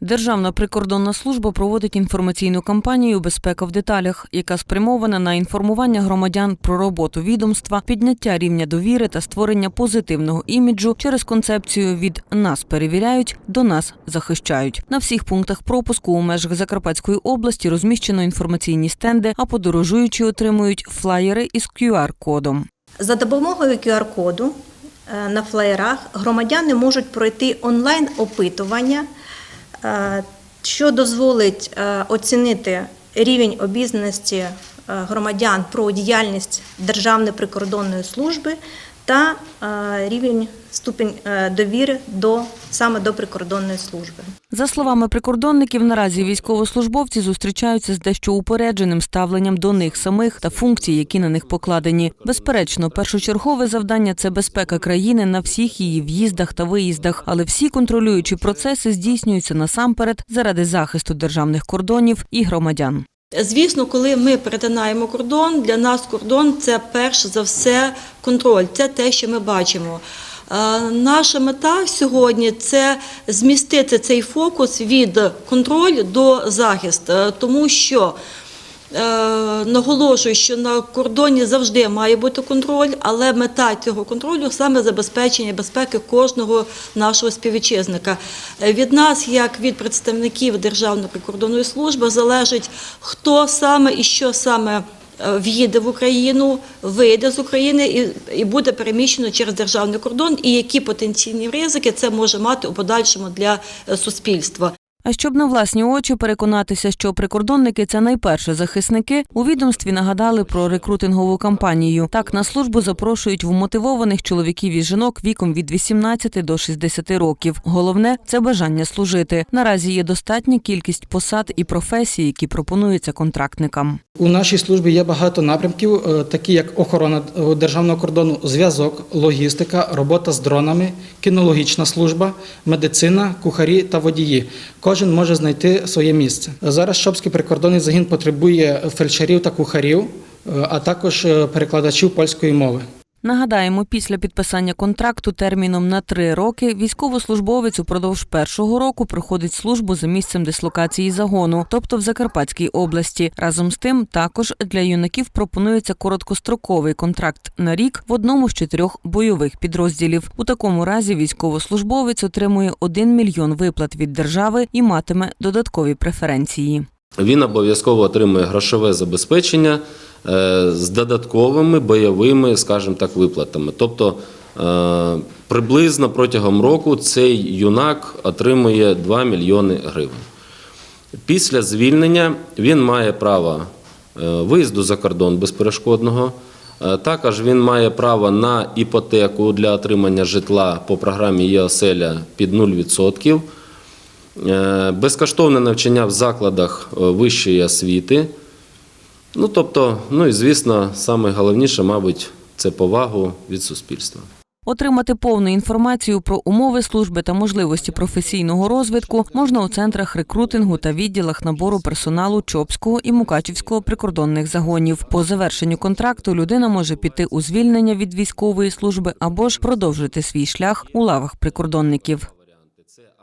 Державна прикордонна служба проводить інформаційну кампанію Безпека в деталях, яка спрямована на інформування громадян про роботу відомства, підняття рівня довіри та створення позитивного іміджу через концепцію від нас перевіряють до нас захищають. На всіх пунктах пропуску у межах Закарпатської області розміщено інформаційні стенди, а подорожуючі отримують флаєри із QR-кодом. За допомогою QR-коду е, на флаєрах громадяни можуть пройти онлайн-опитування, е, що дозволить е, оцінити рівень обізнаності е, громадян про діяльність Державної прикордонної служби та е, рівень ступінь е, довіри до саме до прикордонної служби. За словами прикордонників, наразі військовослужбовці зустрічаються з дещо упередженим ставленням до них самих та функцій, які на них покладені. Безперечно, першочергове завдання це безпека країни на всіх її в'їздах та виїздах, але всі контролюючі процеси здійснюються насамперед заради захисту державних кордонів і громадян. Звісно, коли ми перетинаємо кордон, для нас кордон це перш за все контроль, це те, що ми бачимо. Е, Наша мета сьогодні це змістити цей фокус від контролю до захисту, е, тому що наголошую, що на кордоні завжди має бути контроль, але мета цього контролю саме забезпечення безпеки кожного нашого співвітчизника. Е, Від нас, як від представників Державної прикордонної служби, залежить хто саме і що саме. е, В'їде в Україну, вийде з України і, буде переміщено через державний кордон, і які потенційні ризики це може мати у подальшому для е, суспільства. А щоб на власні очі переконатися, що прикордонники це найперше захисники, у відомстві нагадали про рекрутингову кампанію. Так на службу запрошують вмотивованих чоловіків і жінок віком від 18 до 60 років. Головне це бажання служити. Наразі є достатня кількість посад і професій, які пропонуються контрактникам. У нашій службі є багато напрямків, е, такі як охорона е, державного кордону, зв'язок, логістика, робота з дронами, кінологічна служба, медицина, кухарі та водії. Кожен може знайти своє місце. Зараз Шопський прикордонний загін потребує фельдшерів та кухарів, е, а також е, перекладачів польської мови. Нагадаємо, після підписання контракту терміном на три роки військовослужбовець упродовж першого року проходить службу за місцем дислокації загону, тобто в Закарпатській області. Разом з тим, також для юнаків пропонується короткостроковий контракт на рік в одному з чотирьох бойових підрозділів. У такому разі військовослужбовець отримує 1 мільйон виплат від держави і матиме додаткові преференції. Він обов'язково отримує грошове забезпечення з додатковими бойовими, скажімо так, виплатами. Тобто е, приблизно протягом року цей юнак отримує 2 мільйони гривень. Після звільнення він має право е, виїзду за кордон безперешкодного. Е, Також він має право на іпотеку для отримання житла по програмі ЄОСЕЛЯ під 0%. Е, Безкоштовне навчання в закладах е, вищої освіти. Ну, тобто, ну і звісно, найголовніше, мабуть, це повагу від суспільства. Отримати повну інформацію про умови служби та можливості професійного розвитку можна у центрах рекрутингу та відділах набору персоналу Чопського і Мукачівського прикордонних загонів. По завершенню контракту людина може піти у звільнення від військової служби або ж продовжити свій шлях у лавах прикордонників.